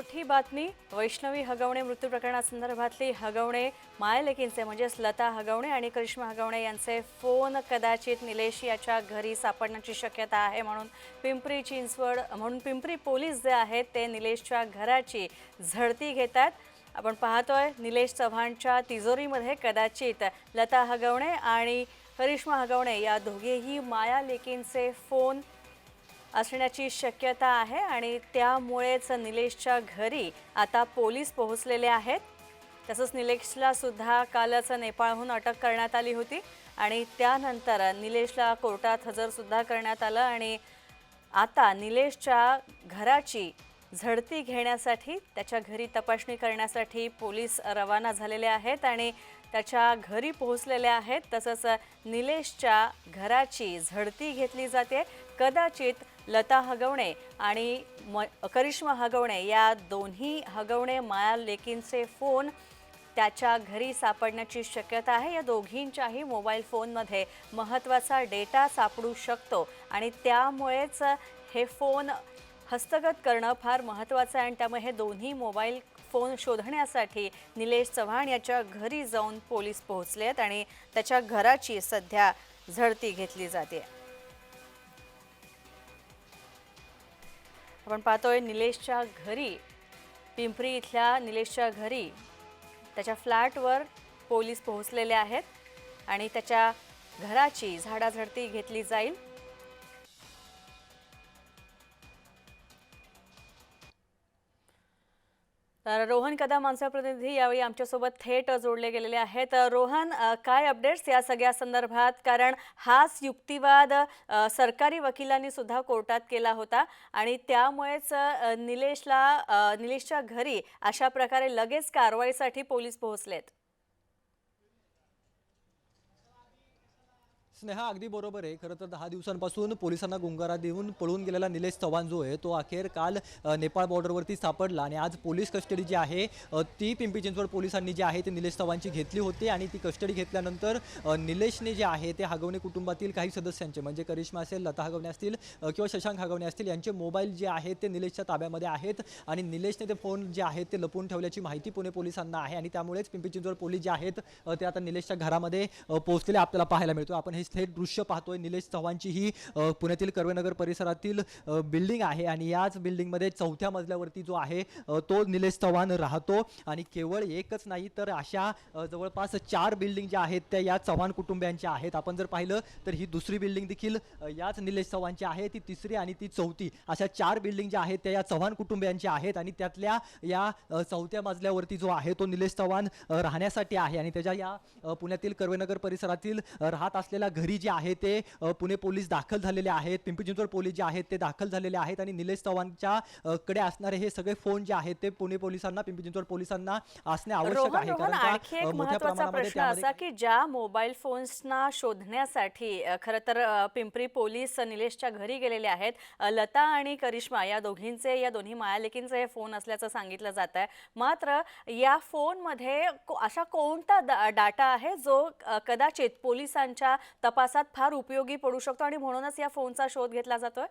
मोठी बातमी. वैष्णवी हगवणे मृत्यू प्रकरणासंदर्भातली हगवणे मायलेकींचे म्हणजेच लता हगवणे आणि करिश्मा हगवणे यांचे फोन कदाचित निलेश याच्या घरी सापडण्याची शक्यता आहे म्हणून पिंपरी चिंचवड म्हणून पिंपरी पोलीस जे आहेत ते निलेशच्या घराची झडती घेतात. आपण पाहतोय निलेश चव्हाणच्या तिजोरीमध्ये कदाचित लता हगवणे आणि करिश्मा हगवणे या दोघेही माया लेकींचे फोन असण्याची शक्यता आहे आणि त्यामुळेच निलेशच्या घरी आता पोलीस पोहोचलेले आहेत. तसंच निलेशला सुद्धा कालच नेपाळहून अटक करण्यात आली होती आणि त्यानंतर निलेशला कोर्टात हजरसुद्धा करण्यात आलं आणि आता निलेशच्या घराची झडती घेण्यासाठी त्याच्या घरी तपासणी करण्यासाठी पोलीस रवाना झालेले आहेत आणि त्याच्या घरी पोहोचलेले आहेत. तसंच निलेशच्या घराची झडती घेतली जाते. कदाचित लता हगवणे आणि म करिश्मा हगवणे या दोन्ही हगवणे माया लेकींचे फोन त्याच्या घरी सापडण्याची शक्यता आहे. या दोघींच्याही मोबाईल फोनमध्ये महत्त्वाचा डेटा सापडू शकतो आणि त्यामुळेच हे फोन हस्तगत करणं फार महत्त्वाचं आहे आणि त्यामुळे हे दोन्ही मोबाईल फोन शोधण्यासाठी निलेश चव्हाण याच्या घरी जाऊन पोलीस पोहोचले आहेत आणि त्याच्या घराची सध्या झडती घेतली जाते. आपण पाहतोय निलेशच्या घरी पिंपरी इथल्या निलेशच्या घरी त्याच्या फ्लॅटवर पोलीस पोहोचलेले आहेत आणि त्याच्या घराची झाडाझडती घेतली जाईल. तर रोहन कदम आमचे प्रतिनिधी यावेळी आमच्यासोबत थेट जोडले गेलेले आहेत. रोहन काय अपडेट्स या सगळ्या संदर्भात? कारण हाच युक्तिवाद सरकारी वकिलांनी सुद्धा कोर्टात केला होता आणि त्यामुळेच निलेशला निलेशच्या घरी अशा प्रकारे लगेच कारवाईसाठी पोलीस पोहोचलेत. स्नेहा अगदी बरोबर आहे. खरं तर दहा दिवसांपासून पोलिसांना गुंगारा देऊन पळून गेलेला निलेश चव्हाण जो आहे तो अखेर काल नेपाळ बॉर्डरवरती सापडला आणि आज पोलीस कस्टडी जी आहे ती पिंपरी चिंचवड पोलिसांनी जी आहे ती निलेश चव्हाणची घेतली होती आणि ती कस्टडी घेतल्यानंतर निलेशने जे आहे ते हगवणे कुटुंबातील काही सदस्यांचे म्हणजे करिश्मा असेल लता हगवणे असतील किंवा शशांक हगवणे असतील यांचे मोबाईल जे आहेत ते निलेशच्या ताब्यामध्ये आहेत आणि निलेशने ते फोन जे आहेत ते लपवून ठेवल्याची माहिती पुणे पोलिसांना आहे आणि त्यामुळेच पिंपरी चिंचवड पोलीस जे आहेत ते आता निलेशच्या घरामध्ये पोहोचलेले आपल्याला पाहायला मिळतो आपण हे थेट दृश्य पाहतोय. निलेश चव्हाणची ही पुण्यातील कर्वेनगर परिसरातील बिल्डिंग आहे आणि याच बिल्डिंगमध्ये चौथ्या मजल्यावरती जो आहे तो निलेश चव्हाण राहतो. आणि केवळ एकच नाही तर अशा जवळपास चार बिल्डिंग ज्या आहेत त्या या चव्हाण कुटुंबियांच्या आहेत. आपण जर पाहिलं तर ही दुसरी बिल्डिंग देखील याच निलेश चव्हाणची आहे ती तिसरी आणि ती चौथी. अशा चार बिल्डिंग ज्या आहेत त्या या चव्हाण कुटुंबियांच्या आहेत आणि त्यातल्या या चौथ्या मजल्यावरती जो आहे तो निलेश चव्हाण राहण्यासाठी आहे. आणि त्याच्या या पुण्यातील कर्वेनगर परिसरातील राहत असलेल्या घरी जे आहे ते पुणे पोलीस दाखल झालेले आहेत. पिंपरी चिंचवड पोलीस जे आहेत ते दाखल झालेले आहेत आणि निलेश चव्हाणच्या कडे असणारे हे सगळे फोन जे आहेत ते पुणे पोलिसांना पिंपरी चिंचवड पोलिसांना असणे आवश्यक आहे. कारण का महत्त्वाचा प्रश्न असा ज्या मोबाईल फोन्सना शोधण्यासाठी खरं तर पिंपरी पोलीस निलेशच्या घरी गेलेले आहेत. लता आणि करिश्मा या दोघींचे या दोन्ही मायालेकींचे हे फोन असल्याचं सांगितलं जात आहे. मात्र या फोनमध्ये अशा कोणता डाटा आहे जो कदाचित पोलिसांच्या तपासात फार उपयोगी पडू शकतो आणि म्हणूनच या फोनचा शोध घेतला जातोय.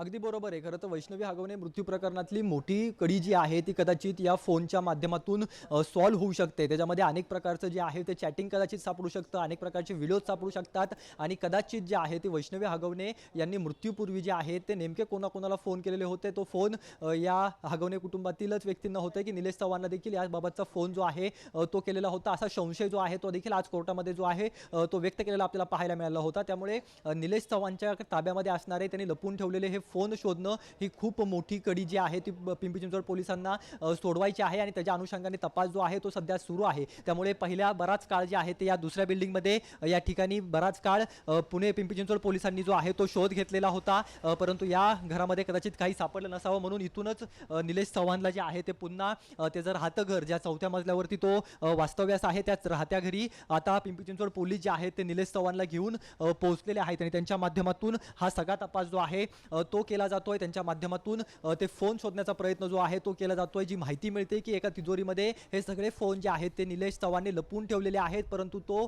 अगदी बरोबर आहे. खरं तर वैष्णवी हागवणे मृत्यू प्रकरणातली मोठी कडी जी आहे ती कदाचित या फोनच्या माध्यमातून सॉल्व्ह होऊ शकते. त्याच्यामध्ये अनेक प्रकारचं जे आहे ते चॅटिंग कदाचित सापडू शकतं अनेक प्रकारचे व्हिडिओज सापडू शकतात आणि कदाचित जे आहे ते वैष्णवी हगवणे यांनी मृत्यूपूर्वी जे आहे ते नेमके कोणाकोणाला फोन केलेले होते? तो फोन या हागवणे कुटुंबातीलच व्यक्तींना होते की निलेश चव्हाणला देखील याबाबतचा फोन जो आहे तो केलेला होता? असा संशय जो आहे तो देखील आज कोर्टामध्ये जो आहे तो व्यक्त केलेला आपल्याला पाहायला मिळाला होता. त्यामुळे निलेश चव्हाणच्या ताब्यामध्ये असणारे त्यांनी लपून ठेवलेले हे फोन शोधणं ही खूप मोठी कडी जी आहे ती पिंपरी चिंचवड पोलिसांना सोडवायची आहे आणि त्याच्या अनुषंगाने तपास जो आहे तो सध्या सुरू आहे. त्यामुळे पहिल्या बराच काळ जे आहे ते या दुसऱ्या बिल्डिंगमध्ये या ठिकाणी बराच काळ पुणे पिंपरी चिंचवड पोलिसांनी जो आहे तो शोध घेतलेला होता. परंतु या घरामध्ये कदाचित काही सापडलं नसावं म्हणून इथूनच निलेश चव्हाणला जे आहे ते पुन्हा त्याचं राहतं घर ज्या चौथ्या मजल्यावरती तो वास्तव्यास आहे त्याच राहत्या घरी आता पिंपरी चिंचवड पोलीस जे आहेत ते निलेश चव्हाणला घेऊन पोहोचलेले आहेत आणि त्यांच्या माध्यमातून हा सगळा तपास जो आहे तो केला जातोय. त्यांच्या माध्यमातून ते फोन शोधण्याचा प्रयत्न जो आहे तो केला जातोय. जी माहिती मिळते की एका तिजोरीमध्ये हे सगळे फोन जे आहेत ते निलेश चव्हाणने लपून ठेवलेले आहेत. परंतु तो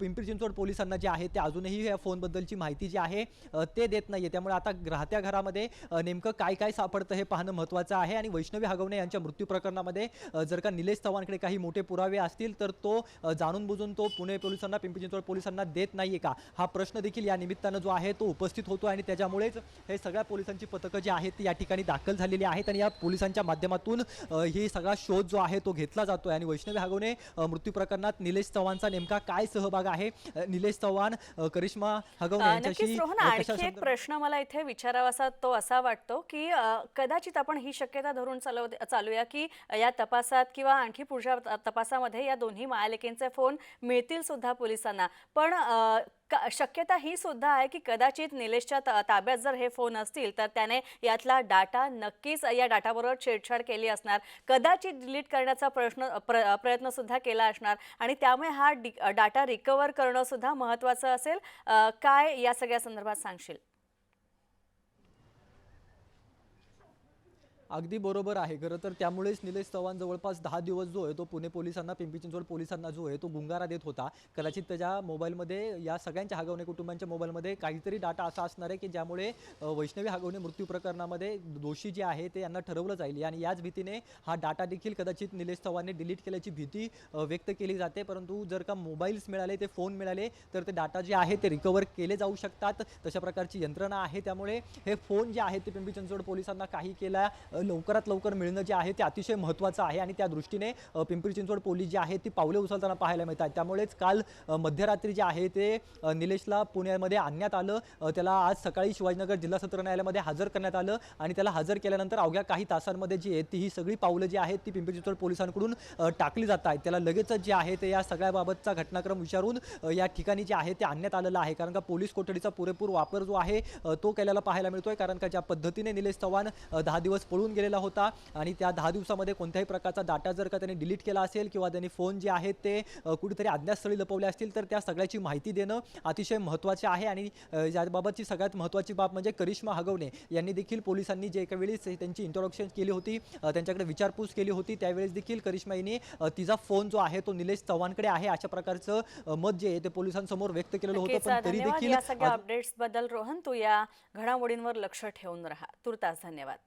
पिंपरी चिंचवड पोलिसांना जे आहे ते अजूनही या फोनबद्दलची माहिती जी आहे ते देत नाहीये. त्यामुळे आता राहत्या घरामध्ये नेमकं काय काय सापडतं हे पाहणं महत्त्वाचं आहे. आणि वैष्णवी हगवणे यांच्या मृत्यू प्रकरणामध्ये जर का निलेश चव्हाणकडे काही मोठे पुरावे असतील तर तो जाणून बुजून तो पुणे पोलिसांना पिंपरी चिंचवड पोलिसांना देत नाहीये का? हा प्रश्न देखील या निमित्तानं जो आहे तो उपस्थित होतो आणि त्याच्यामुळेच हे सगळं सगळ्या पोलिसांची पथकं जी आहेत ती या ठिकाणी दाखल झालेली आहेत आणि या पोलिसांच्या माध्यमातून ही सगळा शोध जो आहे तो घेतला जातोय. आणि वैष्णवी हगवणे मृत्यू प्रकरणात निलेश चव्हाणचा नेमका काय सहभाग आहे? निलेश चव्हाण करिश्मा हगवणे यांच्याशी एक प्रश्न मला इथे विचारावासा तो असा वाटतो की कदाचित आपण ही शक्यता धरून चालव चालूया की या तपासात किंवा आणखी पुढच्या तपासामध्ये या दोन्ही मायालेकींचे फोन मिळतील सुद्धा पोलिसांना. पण शक्यता ही सुद्धा आहे की कदाचित निलेशच्या ताब्यात जर हे फोन असतील तर त्याने यातला डाटा नक्कीच या डाटाबरोबर छेडछाड केली असणार. कदाचित डिलीट करण्याचा प्रश्न प्र, प्रयत्न सुद्धा केला असणार. आणि त्यामुळे हा डि- डाटा रिकवर करणं सुद्धा महत्त्वाचं असेल. काय या सगळ्या संदर्भात सांगशील? अगदी बरोबर आहे. खरं तर त्यामुळेच निलेश चव्हाण जवळपास दहा दिवस जो आहे तो पुणे पोलिसांना पिंपरी चिंचवड पोलिसांना जो आहे तो गुंगारा देत होता. कदाचित त्याच्या मोबाईलमध्ये या सगळ्यांच्या हगवणे कुटुंबांच्या मोबाईलमध्ये काहीतरी डाटा असा असणार आहे की ज्यामुळे वैष्णवी हगवणे मृत्यू प्रकरणामध्ये दोषी जे आहे ते यांना ठरवलं जाईल. आणि याच भीतीने हा डाटा देखील कदाचित निलेश चव्हाणने डिलीट केल्याची भीती व्यक्त केली जाते. परंतु जर का मोबाईल्स मिळाले ते फोन मिळाले तर ते डाटा जे आहे ते रिकवर केले जाऊ शकतात. तशा प्रकारची यंत्रणा आहे. त्यामुळे हे फोन जे आहेत ते पिंपरी चिंचवड पोलिसांना काही केला लवकरात लवकर मिळणं जे आहे ते अतिशय महत्त्वाचं आहे आणि त्या दृष्टीने पिंपरी चिंचवड पोलीस जे आहे ती पावले उचलताना पाहायला मिळतात. त्यामुळेच काल मध्यरात्री जे आहे ते निलेशला पुण्यामध्ये आणण्यात आलं. त्याला आज सकाळी शिवाजीनगर जिल्हा सत्र न्यायालयामध्ये हजर करण्यात आलं आणि त्याला हजर केल्यानंतर अवघ्या काही तासांमध्ये जी आहे ती ही सगळी पावलं जी आहेत ती पिंपरी चिंचवड पोलिसांकडून टाकली जात आहेत. त्याला लगेचच जे आहे ते या सगळ्याबाबतचा घटनाक्रम विचारून या ठिकाणी जे आहे ते आणण्यात आलेलं आहे. कारण का पोलीस कोठडीचा पुरेपूर वापर जो आहे तो केलेला पाहायला मिळतोय. कारण का ज्या पद्धतीने निलेश चव्हाण दहा दिवस पळून गेलेला होता आणि त्या दहा दिवसामध्ये कोणत्याही प्रकारचा डाटा जर का त्यांनी डिलीट केला असेल किंवा त्यांनी फोन जे आहेत ते कुठेतरी अज्ञातस्थळी लपवले असतील तर त्या सगळ्याची माहिती देणं अतिशय महत्त्वाचे आहे. आणि याबाबतची सगळ्यात महत्त्वाची बाब म्हणजे करिश्मा हगवणे. यांनी देखील पोलिसांनी जे एका वेळेस त्यांची इंट्रोडक्शन केली होती त्यांच्याकडे विचारपूस केली होती. त्यावेळेस देखील करिश्मा यांनी तिचा फोन जो आहे तो निलेश चव्हाणकडे आहे. अशा प्रकारचं मत जे आहे ते पोलिसांसमोर व्यक्त केलेलं होतं. पण तरी देखील या सगळ्या अपडेट्सबद्दल रोहन तू या घडामोडींवर लक्ष ठेवून राहा. तुर्तास धन्यवाद.